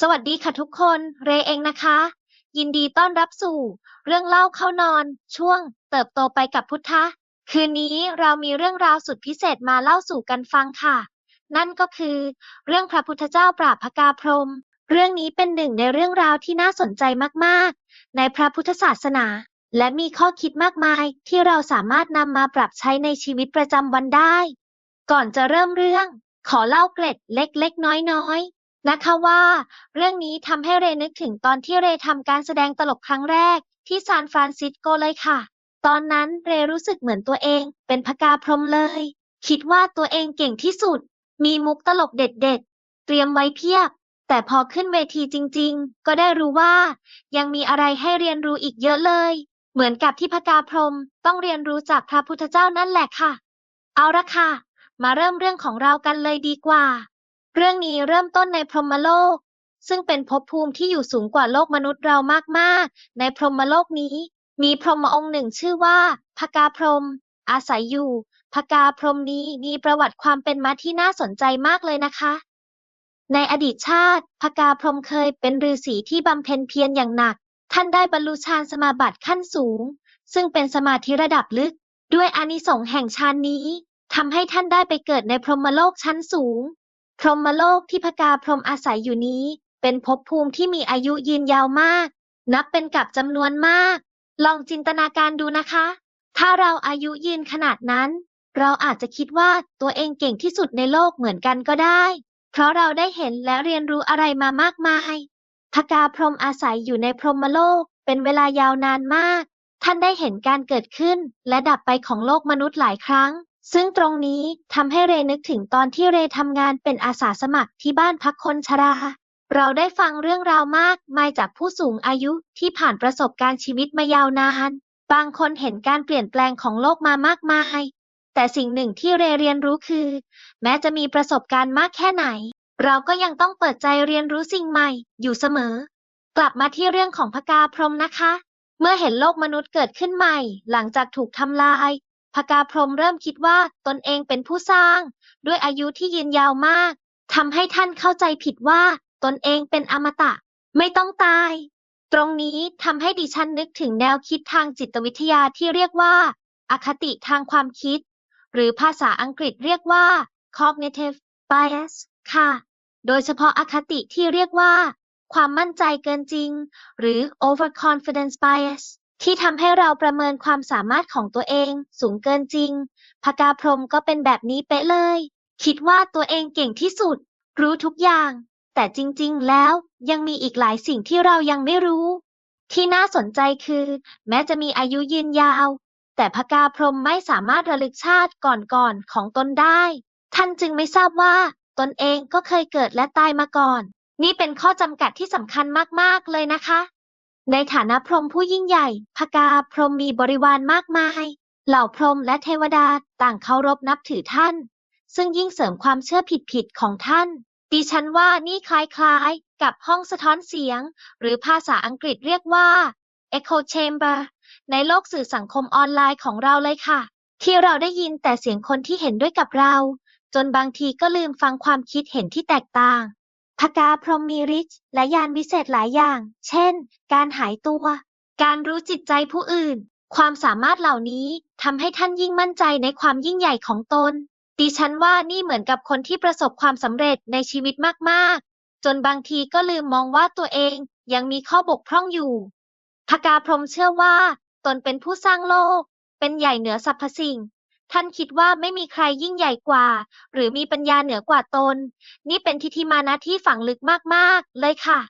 สวัสดีค่ะทุกคน เรเองนะคะ ยินดีต้อนรับสู่ เรื่องเล่าเข้านอน ช่วง เติบโตไปกับพุทธะ คืนนี้เรามีเรื่องราวสุดพิเศษมาเล่าสู่กันฟังค่ะ นั่นก็คือ เรื่องพระพุทธเจ้าปราบพกาพรหมเรื่องนี้เป็นหนึ่งในเรื่องราวที่น่าสนใจมากๆ ในพระพุทธศาสนา และมีข้อคิดมากมายที่เราสามารถนำมาปรับใช้ในชีวิตประจำวันได้ ก่อนจะเริ่มเรื่อง ขอเล่าเกร็ดเล็กๆน้อยๆ นะคะว่า เรื่องนี้ทำให้เรนึกถึงตอนที่เรทำการแสดงตลกครั้งแรก ที่ซานฟรานซิสโกเลยค่ะ ตอนนั้นเรรู้สึกเหมือนตัวเอง เป็นพกาพรมเลย คิดว่าตัวเองเก่งที่สุด มีมุกตลกเด็ดๆ เตรียมไว้เพียบ แต่พอขึ้นเวทีจริงๆ ก็ได้รู้ว่า ยังมีอะไรให้เรียนรู้อีกเยอะเลย เหมือนกับที่พกาพรมต้องเรียนรู้จากพระพุทธเจ้านั่นแหละค่ะ เอาละค่ะ มาเริ่มเรื่องของเรากันเลยดีกว่า เรื่องนี้เริ่มต้นในพรหมโลก ซึ่งเป็นภพภูมิที่อยู่สูงกว่าโลกมนุษย์เรามาก ๆ ในพรหมโลกนี้ มีพรหมองค์หนึ่งชื่อว่าพกาพรหมอาศัยอยู่พกาพรหมนี้มีประวัติความเป็นมาที่น่าสนใจมากเลยนะคะ ในอดีตชาติพกาพรหมเคยเป็นฤาษีที่บำเพ็ญเพียรอย่างหนัก ท่านได้บรรลุฌานสมาบัติขั้นสูง ซึ่งเป็นสมาธิระดับลึก ด้วยอานิสงส์แห่งฌานนี้ทำให้ท่านได้ไปเกิดในพรหมโลกชั้นสูง พรหมโลกที่พกาพรหมอาศัยอยู่นี้ เป็นภพภูมิที่มีอายุยืนยาวมาก นับเป็นกับจำนวนมาก ลองจินตนาการดูนะคะ ถ้าเราอายุยืนขนาดนั้น เราอาจจะคิดว่าตัวเองเก่งที่สุดในโลกเหมือนกันก็ได้ เพราะเราได้เห็นและเรียนรู้อะไรมามากมายพกาพรหมอาศัยอยู่ในพรหมโลก เป็นเวลายาวนานมาก ท่านได้เห็นการเกิดขึ้นและดับไปของโลกมนุษย์หลายครั้ง ซึ่งตรงนี้ทำให้เรนึกถึงตอนที่เรทำงานเป็นอาสาสมัครที่บ้านพักคนชรา เราได้ฟังเรื่องราวมากมายจากผู้สูงอายุที่ผ่านประสบการณ์ชีวิตมายาวนาน บางคนเห็นการเปลี่ยนแปลงของโลกมามากมาย แต่สิ่งหนึ่งที่เรเรียนรู้คือ แม้จะมีประสบการณ์มากแค่ไหน เราก็ยังต้องเปิดใจเรียนรู้สิ่งใหม่ อยู่เสมอ กลับมาที่เรื่องของพกาพรมนะคะ เมื่อเห็นโลกมนุษย์เกิดขึ้นใหม่ หลังจากถูกทำลาย พกาพรหมเริ่มคิดว่าตนเองเป็นผู้สร้าง ด้วยอายุที่ยืนยาวมากทำให้ท่านเข้าใจผิดว่า ตนเองเป็นอมตะ ไม่ต้องตาย ตรงนี้ทำให้ดิฉันนึกถึงแนวคิดทางจิตวิทยาที่เรียกว่า อคติทางความคิด หรือภาษาอังกฤษเรียกว่า cognitive bias ค่ะ โดยเฉพาะอคติที่เรียกว่า ความมั่นใจเกินจริง หรือ overconfidence bias ที่ทำให้เราประเมินความสามารถของตัวเองสูงเกินจริงพกาพรหมก็เป็นแบบนี้เป๊ะเลย คิดว่าตัวเองเก่งที่สุด รู้ทุกอย่าง แต่จริงๆ แล้วยังมีอีกหลายสิ่งที่เรายังไม่รู้ ที่น่าสนใจคือ แม้จะมีอายุยืนยาว แต่พกาพรหมไม่สามารถระลึกชาติก่อนๆของตนได้ ท่านจึงไม่ทราบว่า ตนเองก็เคยเกิดและตายมาก่อน นี่เป็นข้อจำกัดที่สำคัญมากๆเลยนะคะ ในฐานะพรหมผู้ยิ่งใหญ่ พกาพรหมมีบริวารมากมาย เหล่าพรหมและเทวดาต่างเคารพนับถือท่าน ซึ่งยิ่งเสริมความเชื่อผิดๆของท่าน ดิฉันว่านี่คล้ายๆ กับห้องสะท้อนเสียง หรือภาษาอังกฤษเรียกว่า echo chamber ในโลกสื่อสังคมออนไลน์ของเราเลยค่ะ ที่เราได้ยินแต่เสียงคนที่เห็นด้วยกับเรา จนบางทีก็ลืมฟังความคิดเห็นที่แตกต่าง พกาพรหมมีฤทธิ์และยานวิเศษหลายอย่าง เช่น การหายตัว การรู้จิตใจผู้อื่น ความสามารถเหล่านี้ทำให้ท่านยิ่งมั่นใจในความยิ่งใหญ่ของตน ดิฉันว่านี่เหมือนกับคนที่ประสบความสำเร็จในชีวิตมากๆ จนบางทีก็ลืมมองว่าตัวเองยังมีข้อบกพร่องอยู่พกาพรหมเชื่อว่า ตนเป็นผู้สร้างโลก เป็นใหญ่เหนือสรรพสิ่ง ท่านคิดว่าไม่มีใครยิ่งใหญ่กว่า หรือมีปัญญาเหนือกว่าตน นี่เป็นทิฏฐิมานะที่ฝังลึกมาก ๆ เลยค่ะ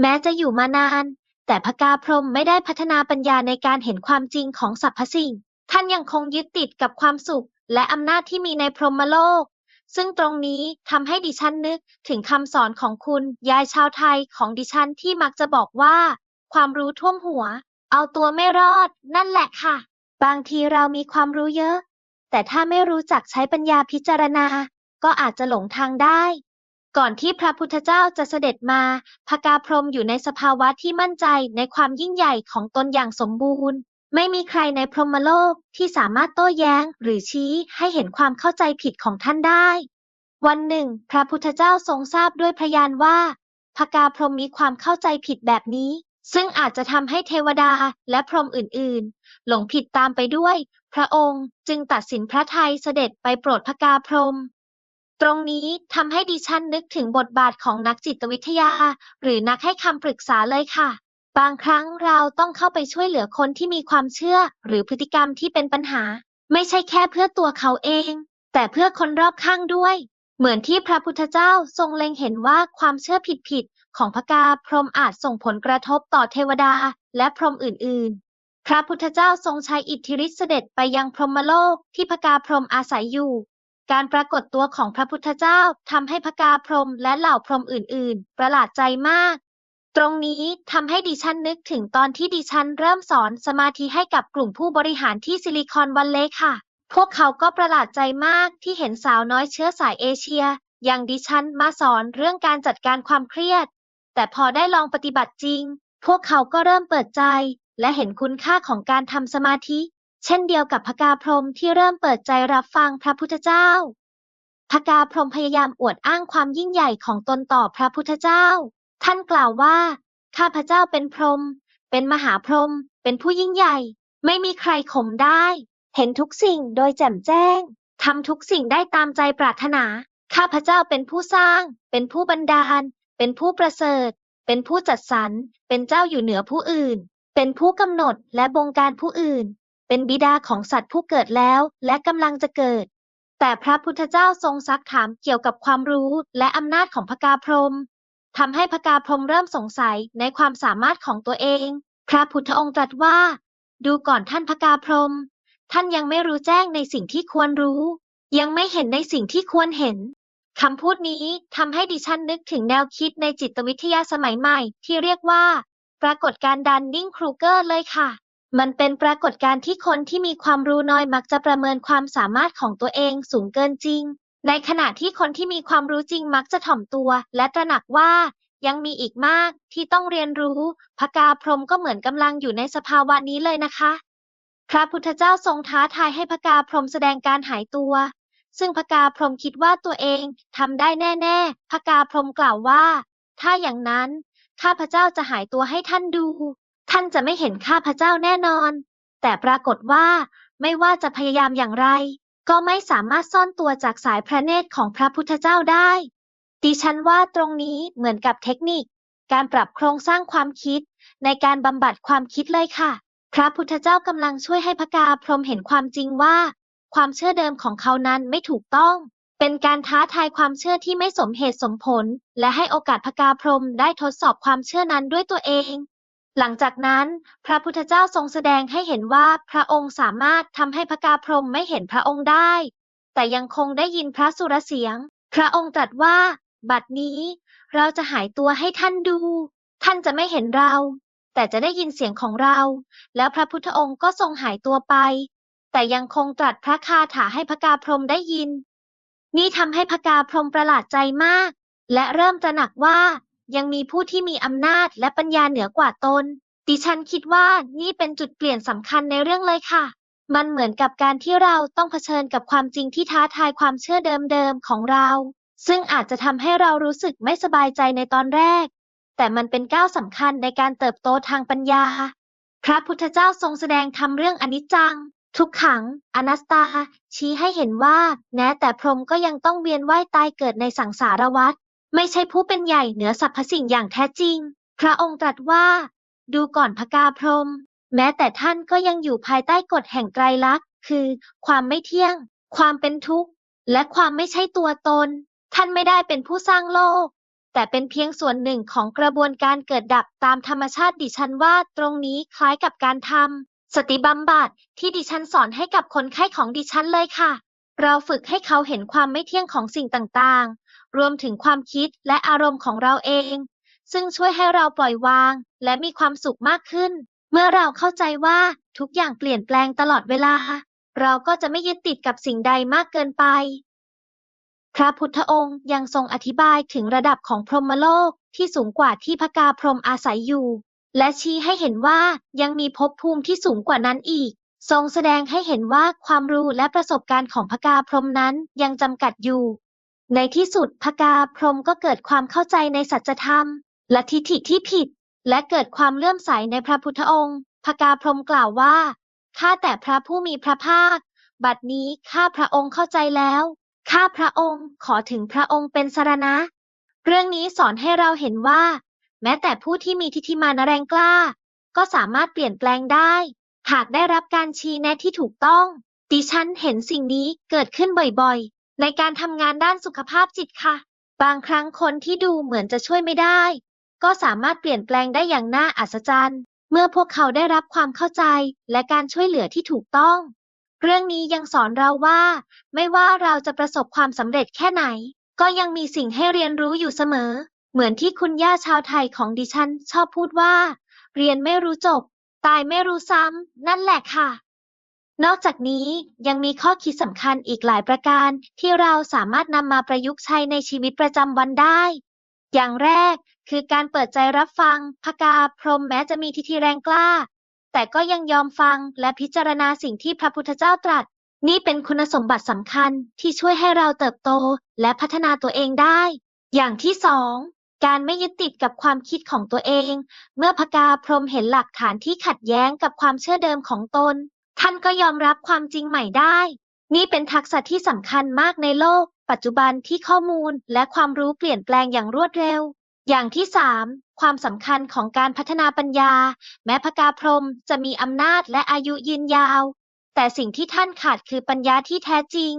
แม้จะอยู่มานาน แต่พกาพรหมไม่ได้พัฒนาปัญญาในการเห็นความจริงของสรรพสิ่ง ท่านยังคงยึดติดกับความสุข และอำนาจที่มีในพรหมโลก ซึ่งตรงนี้ทำให้ดิฉันนึกถึงคำสอนของคุณยายชาวไทยของดิฉันที่มักจะบอกว่า ความรู้ท่วมหัว เอาตัวไม่รอด นั่นแหละค่ะ บางทีเรามีความรู้เยอะ แต่ถ้าไม่รู้จักใช้ปัญญาพิจารณา ก็อาจจะหลงทางได้ ก่อนที่พระพุทธเจ้าจะเสด็จมา พกาพรมอยู่ในสภาวะที่มั่นใจในความยิ่งใหญ่ของตนอย่างสมบูรณ์ ไม่มีใครในพรหมโลกที่สามารถโต้แย้ง หรือชี้ให้เห็นความเข้าใจผิดของท่านได้ วันหนึ่ง พระพุทธเจ้าทรงทราบด้วยพยานว่าพกาพรมมีความเข้าใจผิดแบบนี้ ซึ่งอาจจะทำให้เทวดาและพรหมอื่น ๆ หลงผิดตามไปด้วย พระองค์จึงตัดสินพระทัยเสด็จไปโปรดพกาพรหมตรงนี้ทำให้ดิฉันนึกถึงบทบาทของนักจิตวิทยา หรือนักให้คำปรึกษาเลยค่ะ บางครั้งเราต้องเข้าไปช่วยเหลือคนที่มีความเชื่อ หรือพฤติกรรมที่เป็นปัญหา ไม่ใช่แค่เพื่อตัวเขาเอง แต่เพื่อคนรอบข้างด้วย เหมือนที่พระพุทธเจ้าทรงเล็งเห็นว่าความเชื่อผิด ๆ ของพกาพรหมอาจส่งผลกระทบต่อเทวดาและพรหมอื่น ๆ พระพุทธเจ้าทรงใช้อิทธิฤทธิเสด็จไปยังพรหมโลกที่พกาพรหมอาศัยอยู่ การปรากฏตัวของพระพุทธเจ้าทำให้พกาพรหมและเหล่าพรหมอื่น ๆ ประหลาดใจมาก ตรงนี้ทำให้ดิฉันนึกถึงตอนที่ดิฉันเริ่มสอนสมาธิให้กับกลุ่มผู้บริหารที่ซิลิคอนวัลเลย์ค่ะ พวกเขาก็ประหลาดใจมากที่เห็นสาวน้อยเชื้อสายเอเชียอย่างดิฉันมาสอนเรื่องการจัดการความเครียด แต่พอได้ลองปฏิบัติจริง พวกเขาก็เริ่มเปิดใจ และเห็นคุณค่าของการทำสมาธิ เช่นเดียวกับพกาพรหมที่เริ่มเปิดใจรับฟังพระพุทธเจ้าพกาพรหมพยายามอวดอ้างความยิ่งใหญ่ของตนต่อพระพุทธเจ้า ท่านกล่าวว่า ข้าพเจ้าเป็นพรหมเป็นมหาพรหมเป็นผู้ยิ่งใหญ่ ไม่มีใครข่มได้ เห็นทุกสิ่งโดยแจ่มแจ้ง ทำทุกสิ่งได้ตามใจปรารถนา ข้าพเจ้าเป็นผู้สร้าง เป็นผู้บันดาล เป็นผู้ประเสริฐ เป็นผู้จัดสรร เป็นเจ้าอยู่เหนือผู้อื่น เป็นผู้กำหนดและบงการผู้อื่น เป็นบิดาของสัตว์ผู้เกิดแล้วและกำลังจะเกิด แต่พระพุทธเจ้าทรงซักถามเกี่ยวกับความรู้และอำนาจของพกาพรมทำให้พกาพรมเริ่มสงสัยในความสามารถของตัวเอง พระพุทธองค์ตรัสว่า ดูก่อนท่านพกาพรม ท่านยังไม่รู้แจ้งในสิ่งที่ควรรู้ ยังไม่เห็นในสิ่งที่ควรเห็นคำพูดนี้ทำให้ดิฉันนึกถึงแนวคิดในจิตวิทยาสมัยใหม่ ที่เรียกว่า ปรากฏการณ์ดันนิงครูเกอร์เลยค่ะ มันเป็นปรากฏการณ์ที่คนที่มีความรู้น้อยมักจะประเมินความสามารถของตัวเองสูงเกินจริง ในขณะที่คนที่มีความรู้จริงมักจะถ่อมตัว และตระหนักว่ายังมีอีกมากที่ต้องเรียนรู้ พกาพรมก็เหมือนกำลังอยู่ในสภาวะนี้เลยนะคะ พระพุทธเจ้าทรงท้าทายให้พกาพรหมแสดงการหายตัว ซึ่งพกาพรหมคิดว่าตัวเองทำได้แน่ๆพกาพรหมกล่าวว่า ถ้าอย่างนั้นข้าพเจ้าจะหายตัวให้ท่านดู ท่านจะไม่เห็นข้าพเจ้าแน่นอน แต่ปรากฏว่า ไม่ว่าจะพยายามอย่างไร ก็ไม่สามารถซ่อนตัวจากสายพระเนตรของพระพุทธเจ้าได้ ดิฉันว่าตรงนี้เหมือนกับเทคนิค การปรับโครงสร้างความคิดในการบำบัดความคิดเลยค่ะ พระพุทธเจ้ากำลังช่วยให้พกาพรหมเห็นความจริงว่า ความเชื่อเดิมของเขานั้นไม่ถูกต้อง เป็นการท้าทายความเชื่อที่ไม่สมเหตุสมผล และให้โอกาสพกาพรหมได้ทดสอบความเชื่อนั้นด้วยตัวเอง หลังจากนั้น พระพุทธเจ้าทรงแสดงให้เห็นว่าพระองค์สามารถทำให้พกาพรหมไม่เห็นพระองค์ได้ แต่ยังคงได้ยินพระสุรเสียง พระองค์ตรัสว่า บัดนี้ เราจะหายตัวให้ท่านดู ท่านจะไม่เห็นเรา แต่จะได้ยินเสียงของเรา แล้วพระพุทธองค์ก็ทรงหายตัวไป แต่ยังคงตรัสพระคาถาให้พระกาพรมได้ยิน นี่ทำให้พระกาพรมประหลาดใจมาก และเริ่มตระหนักว่า ยังมีผู้ที่มีอำนาจและปัญญาเหนือกว่าตน ดิฉันคิดว่านี่เป็นจุดเปลี่ยนสำคัญในเรื่องเลยค่ะ มันเหมือนกับการที่เราต้องเผชิญกับความจริงที่ท้าทายความเชื่อเดิมๆของเรา ซึ่งอาจจะทำให้เรารู้สึกไม่สบายใจในตอนแรก แต่มันเป็นก้าวสำคัญในการเติบโตทางปัญญา พระพุทธเจ้าทรงแสดงธรรมเรื่องอนิจจัง ทุกขัง อนัตตา ชี้ให้เห็นว่าแม้แต่พรหมก็ยังต้องเวียนว่ายตายเกิดในสังสารวัฏไม่ใช่ผู้เป็นใหญ่เหนือสรรพสิ่งอย่างแท้จริง พระองค์ตรัสว่า ดูก่อนพกาพรหมแม้แต่ท่านก็ยังอยู่ภายใต้กฎแห่งไตรลักษณ์ คือ ความไม่เที่ยง ความเป็นทุกข์ และความไม่ใช่ตัวตน ท่านไม่ได้เป็นผู้สร้างโลก แต่เป็นเพียงส่วนหนึ่งของกระบวนการเกิดดับตามธรรมชาติดิฉันว่าตรงนี้คล้ายกับการทำสติบำบัดที่ดิฉันสอนให้กับคนไข้ของดิฉันเลยค่ะ เราฝึกให้เขาเห็นความไม่เที่ยงของสิ่งต่างๆ รวมถึงความคิดและอารมณ์ของเราเอง ซึ่งช่วยให้เราปล่อยวาง และมีความสุขมากขึ้น เมื่อเราเข้าใจว่าทุกอย่างเปลี่ยนแปลงตลอดเวลา เราก็จะไม่ยึดติดกับสิ่งใดมากเกินไป พระพุทธองค์ยังทรงอธิบายถึงระดับของพรหมโลกที่สูงกว่าที่พกาพรหมอาศัยอยู่ และชี้ให้เห็นว่ายังมีภพภูมิที่สูงกว่านั้นอีก ทรงแสดงให้เห็นว่าความรู้และประสบการณ์ของพกาพรหมนั้นยังจำกัดอยู่ ในที่สุดพกาพรหมก็เกิดความเข้าใจในสัจธรรม และทิฏฐิที่ผิด และเกิดความเลื่อมใสในพระพุทธองค์พกาพรหมกล่าวว่าข้าแต่พระผู้มีพระภาค บัดนี้ข้าพระองค์เข้าใจแล้ว ข้าพระองค์ขอถึงพระองค์เป็นสรณะ เรื่องนี้สอนให้เราเห็นว่า แม้แต่ผู้ที่มีทิฏฐิมานะแรงกล้า ก็สามารถเปลี่ยนแปลงได้ หากได้รับการชี้แนะที่ถูกต้อง ดิฉันเห็นสิ่งนี้เกิดขึ้นบ่อยๆ ในการทำงานด้านสุขภาพจิตค่ะ บางครั้งคนที่ดูเหมือนจะช่วยไม่ได้ ก็สามารถเปลี่ยนแปลงได้อย่างน่าอัศจรรย์ เมื่อพวกเขาได้รับความเข้าใจและการช่วยเหลือที่ถูกต้อง เรื่องนี้ยังสอนเราว่า ไม่ว่าเราจะประสบความสำเร็จแค่ไหน ก็ยังมีสิ่งให้เรียนรู้อยู่เสมอ เหมือนที่คุณย่าชาวไทยของดิฉันชอบพูดว่า เรียนไม่รู้จบ ตายไม่รู้ซ้ำ นั่นแหละค่ะ นอกจากนี้ยังมีข้อคิดสำคัญอีกหลายประการ ที่เราสามารถนำมาประยุกต์ใช้ในชีวิตประจำวันได้ อย่างแรกคือการเปิดใจรับฟังพกาพรมแม้จะมีทิฐิแรงกล้า แต่ก็ยังยอมฟังและพิจารณาสิ่งที่พระพุทธเจ้าตรัส นี่เป็นคุณสมบัติสำคัญที่ช่วยให้เราเติบโตและพัฒนาตัวเองได้ อย่างที่สองการไม่ยึดติดกับความคิดของตัวเอง เมื่อพกาพรหมเห็นหลักฐานที่ขัดแย้งกับความเชื่อเดิมของตน ท่านก็ยอมรับความจริงใหม่ได้ นี่เป็นทักษะที่สำคัญมากในโลก ปัจจุบันที่ข้อมูลและความรู้เปลี่ยนแปลงอย่างรวดเร็ว อย่างที่สาม ความสำคัญของการพัฒนาปัญญา แม้พกาพรหมจะมีอำนาจและอายุยืนยาว แต่สิ่งที่ท่านขาดคือปัญญาที่แท้จริง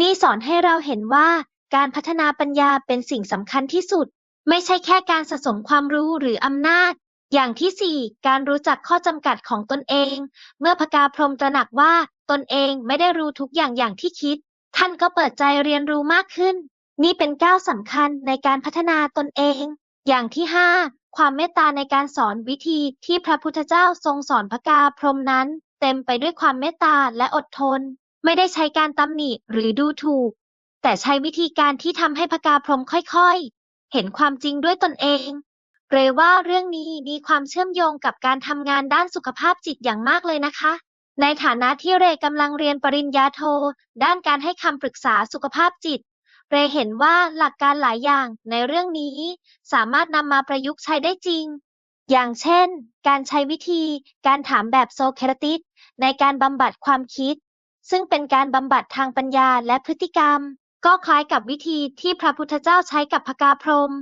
นี่สอนให้เราเห็นว่า การพัฒนาปัญญาเป็นสิ่งสำคัญที่สุด ไม่ใช่แค่การสะสมความรู้หรืออำนาจ อย่างที่สี่การรู้จักข้อจำกัดของตนเอง เมื่อพกาพรหมตระหนักว่าตนเองไม่ได้รู้ทุกอย่างอย่างที่คิด ท่านก็เปิดใจเรียนรู้มากขึ้น นี่เป็นก้าวสำคัญในการพัฒนาตนเอง อย่างที่ห้า ความเมตตาในการสอนวิธีที่พระพุทธเจ้าทรงสอนพระกาพรหมนั้น เต็มไปด้วยความเมตตาและอดทน ไม่ได้ใช้การตำหนิหรือดูถูก แต่ใช้วิธีการที่ทำให้พระกาพรหมค่อยๆ เห็นความจริงด้วยตนเองเรว่าเรื่องนี้มีความเชื่อมโยงกับการทำงานด้านสุขภาพจิตอย่างมากเลยนะคะ ในฐานะที่เรกำลังเรียนปริญญาโท ด้านการให้คำปรึกษาสุขภาพจิต เรเห็นว่าหลักการหลายอย่างในเรื่องนี้สามารถนำมาประยุกต์ใช้ได้จริง อย่างเช่น การใช้วิธีการถามแบบโซเคราติสในการบำบัดความคิด ซึ่งเป็นการบำบัดทางปัญญาและพฤติกรรม ก็คล้ายกับวิธีที่พระพุทธเจ้าใช้กับพกาพรม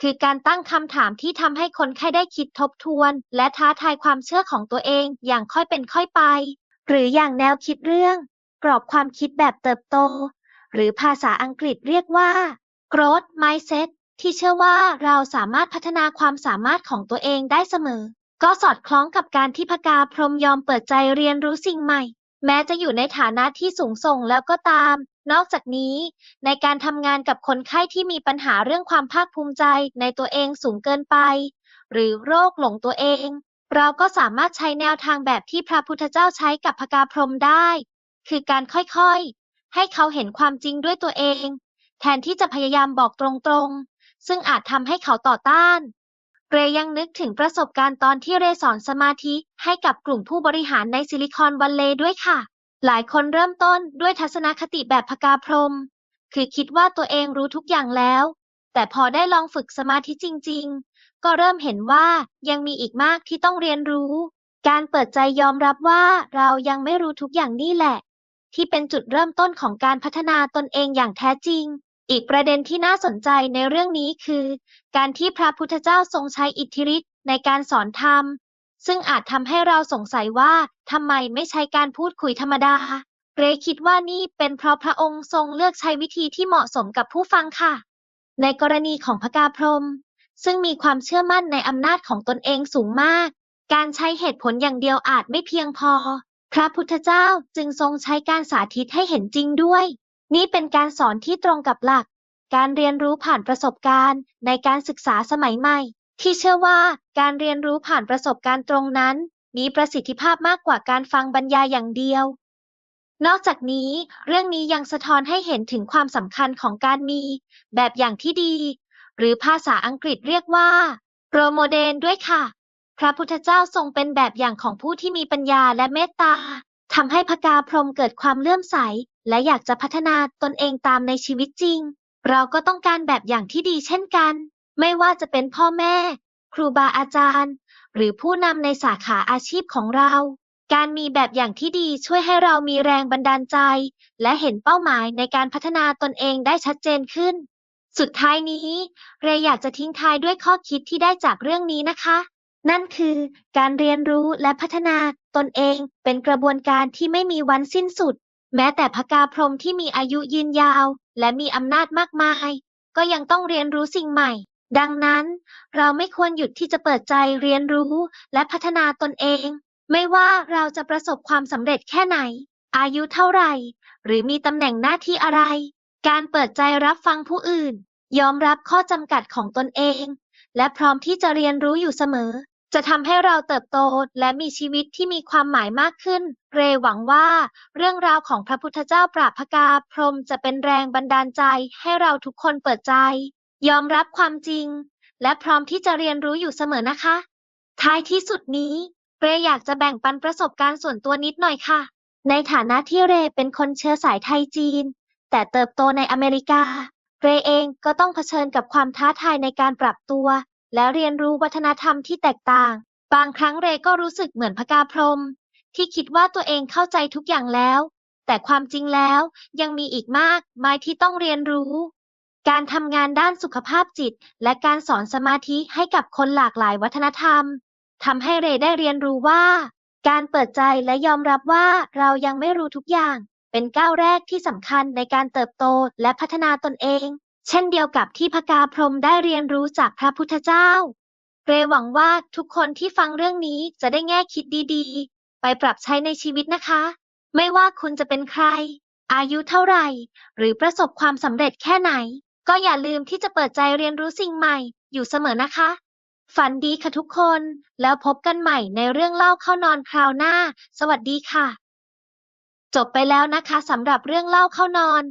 คือการตั้งคำถามที่ทำให้คนไข้ได้คิดทบทวน และท้าทายความเชื่อของตัวเองอย่างค่อยเป็นค่อยไป หรืออย่างแนวคิดเรื่อง กรอบความคิดแบบเติบโต หรือภาษาอังกฤษเรียกว่า growth mindset ที่เชื่อว่าเราสามารถพัฒนาความสามารถของตัวเองได้เสมอ ก็สอดคล้องกับการที่พกาพรหมยอมเปิดใจเรียนรู้สิ่งใหม่ แม้จะอยู่ในฐานะที่สูงส่งแล้วก็ตาม นอกจากนี้ ในการทำงานกับคนไข้ที่มีปัญหาเรื่องความภาคภูมิใจในตัวเองสูงเกินไป หรือโรคหลงตัวเอง เราก็สามารถใช้แนวทางแบบที่พระพุทธเจ้าใช้กับพกาพรหมได้ คือการค่อยๆ ให้เขาเห็นความจริงด้วยตัวเอง แทนที่จะพยายามบอกตรงๆ ซึ่งอาจทำให้เขาต่อต้าน เรยังนึกถึงประสบการณ์ตอนที่เรสอนสมาธิให้กับกลุ่มผู้บริหารในซิลิคอนวัลเลย์ด้วยค่ะ หลายคนเริ่มต้นด้วยทัศนคติแบบพกาพรหมคือคิดว่าตัวเองรู้ทุกอย่างแล้ว แต่พอได้ลองฝึกสมาธิจริง ๆ ก็เริ่มเห็นว่ายังมีอีกมากที่ต้องเรียนรู้การเปิดใจยอมรับว่าเรายังไม่รู้ทุกอย่างนี่แหละ ที่เป็นจุดเริ่มต้นของการพัฒนาตนเองอย่างแท้จริง อีกประเด็นที่น่าสนใจในเรื่องนี้คือ การที่พระพุทธเจ้าทรงใช้อิทธิฤทธิ์ในการสอนธรรม ซึ่งอาจทำให้เราสงสัยว่าทำไมไม่ใช้การพูดคุยธรรมดา เรคิดว่านี่เป็นเพราะพระองค์ทรงเลือกใช้วิธีที่เหมาะสมกับผู้ฟังค่ะ ในกรณีของพกาพรหมซึ่งมีความเชื่อมั่นในอำนาจของตนเองสูงมาก การใช้เหตุผลอย่างเดียวอาจไม่เพียงพอ พระพุทธเจ้าจึงทรงใช้การสาธิตให้เห็นจริงด้วย นี่เป็นการสอนที่ตรงกับหลัก การเรียนรู้ผ่านประสบการณ์ ในการศึกษาสมัยใหม่ ที่เชื่อว่าการเรียนรู้ผ่านประสบการณ์ตรงนั้น มีประสิทธิภาพมากกว่าการฟังบรรยายอย่างเดียว นอกจากนี้ เรื่องนี้ยังสะท้อนให้เห็นถึงความสำคัญของการมี แบบอย่างที่ดี หรือภาษาอังกฤษเรียกว่าโรโมเดลด้วยค่ะ พระพุทธเจ้าทรงเป็นแบบอย่างของผู้ที่มีปัญญาและเมตตา ทำให้พกาพรหมเกิดความเลื่อมใส และอยากจะพัฒนาตนเองตามในชีวิตจริง เราก็ต้องการแบบอย่างที่ดีเช่นกัน ไม่ว่าจะเป็นพ่อแม่ ครูบาอาจารย์ หรือผู้นำในสาขาอาชีพของเรา การมีแบบอย่างที่ดีช่วยให้เรามีแรงบันดาลใจ และเห็นเป้าหมายในการพัฒนาตนเองได้ชัดเจนขึ้น สุดท้ายนี้ เรย์อยากจะทิ้งท้ายด้วยข้อคิดที่ได้จากเรื่องนี้นะคะ นั่นคือการเรียนรู้และพัฒนาตนเองเป็นกระบวนการที่ไม่มีวันสิ้นสุด แม้แต่พกาพรหมที่มีอายุยืนยาว และมีอำนาจมากมาย ก็ยังต้องเรียนรู้สิ่งใหม่ ดังนั้น เราไม่ควรหยุดที่จะเปิดใจเรียนรู้และพัฒนาตนเอง ไม่ว่าเราจะประสบความสำเร็จแค่ไหน อายุเท่าไหร่ หรือมีตำแหน่งหน้าที่อะไร การเปิดใจรับฟังผู้อื่น ยอมรับข้อจำกัดของตนเอง และพร้อมที่จะเรียนรู้อยู่เสมอ จะทำให้เราเติบโตและมีชีวิตที่มีความหมายมากขึ้น เรหวังว่า เรื่องราวของพระพุทธเจ้าปราบพกาพรมจะเป็นแรงบันดาลใจให้เราทุกคนเปิดใจ ยอมรับความจริง และพร้อมที่จะเรียนรู้อยู่เสมอนะคะ ท้ายที่สุดนี้ เรอยากจะแบ่งปันประสบการณ์ส่วนตัวนิดหน่อยค่ะ ในฐานะที่เรเป็นคนเชื้อสายไทยจีน แต่เติบโตในอเมริกา เรเองก็ต้องเผชิญกับความท้าทายในการปรับตัว และเรียนรู้วัฒนธรรมที่แตกต่าง บางครั้งเรก็รู้สึกเหมือนพกาพรหมที่คิดว่าตัวเองเข้าใจทุกอย่างแล้ว แต่ความจริงแล้วยังมีอีกมากมายที่ต้องเรียนรู้ การทำงานด้านสุขภาพจิต และการสอนสมาธิให้กับคนหลากหลายวัฒนธรรมทำให้เรได้เรียนรู้ว่า การเปิดใจและยอมรับว่าเรายังไม่รู้ทุกอย่าง เป็นก้าวแรกที่สำคัญในการเติบโตและพัฒนาตนเอง เช่นเดียวกับที่พกาพรหมได้เรียนรู้จากพระพุทธเจ้า เรหวังว่าทุกคนที่ฟังเรื่องนี้จะได้แง่คิดดีๆ ไปปรับใช้ในชีวิตนะคะ ไม่ว่าคุณจะเป็นใคร อายุเท่าไหร่ หรือประสบความสำเร็จแค่ไหน ก็อย่าลืมที่จะเปิดใจเรียนรู้สิ่งใหม่อยู่เสมอนะคะ ฝันดีค่ะทุกคน แล้วพบกันใหม่ในเรื่องเล่าเข้านอนคราวหน้า สวัสดีค่ะ จบไปแล้วนะคะสำหรับเรื่องเล่าเข้านอน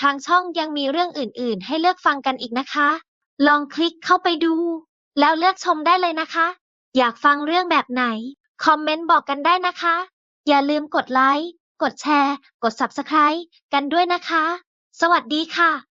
ทางช่องยังมีเรื่องอื่น ๆ ให้เลือกฟังกันอีกนะคะ ลองคลิกเข้าไปดู แล้วเลือกชมได้เลยนะคะ อยากฟังเรื่องแบบไหน คอมเมนต์บอกกันได้นะคะ อย่าลืมกดไลค์ กดแชร์ กด Subscribe กันด้วยนะคะ สวัสดีค่ะ